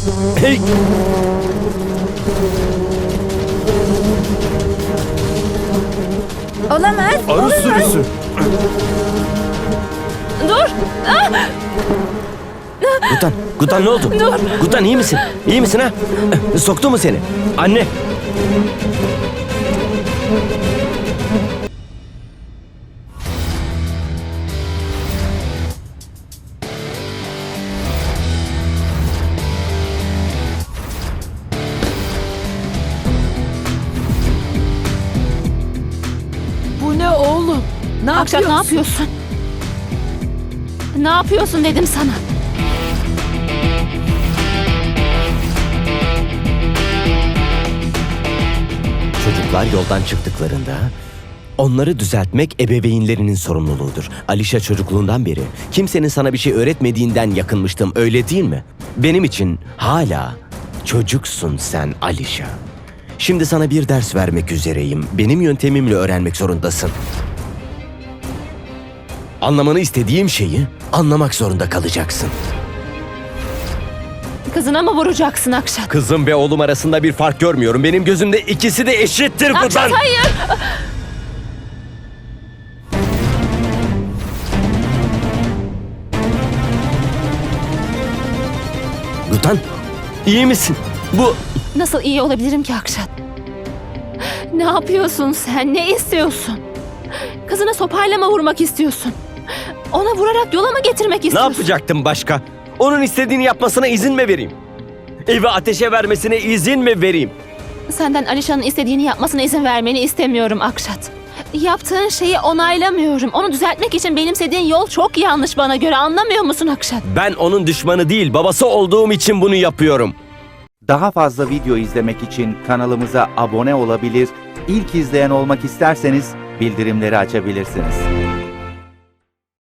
Hey! Olamaz. Arı olamaz. sürüsü. Dur! Gutan, Gutan ne oldu? Dur. Gutan iyi misin? İyi misin ha? Soktu mu seni? Anne. Ne Akşat ne yapıyorsun? Ne yapıyorsun dedim sana. Çocuklar yoldan çıktıklarında onları düzeltmek ebeveynlerinin sorumluluğudur. Alişa çocukluğundan beri kimsenin sana bir şey öğretmediğinden yakınmıştım öyle değil mi? Benim için hala çocuksun sen Alişa. Şimdi sana bir ders vermek üzereyim. Benim yöntemimle öğrenmek zorundasın. Anlamanı istediğim şeyi anlamak zorunda kalacaksın. Kızına mı vuracaksın Akşat? Kızım ve oğlum arasında bir fark görmüyorum. Benim gözümde ikisi de eşittir. Akşat hayır! Gutan, iyi misin? Bu Nasıl iyi olabilirim ki Akşat? Ne yapıyorsun sen? Ne istiyorsun? Kızına sopayla mı vurmak istiyorsun? Ona vurarak yola mı getirmek ne istiyorsun? yapacaktım başka? Onun istediğini yapmasına izin mi vereyim? Evi ateşe vermesine izin mi vereyim? Senden Alişan'ın istediğini yapmasına izin vermeni istemiyorum Akşat. Yaptığın şeyi onaylamıyorum. Onu düzeltmek için benimsediğin yol çok yanlış bana göre. Anlamıyor musun Akşat? Ben onun düşmanı değil, babası olduğum için bunu yapıyorum. Daha fazla video izlemek için kanalımıza abone olabilir, ilk izleyen olmak isterseniz bildirimleri açabilirsiniz.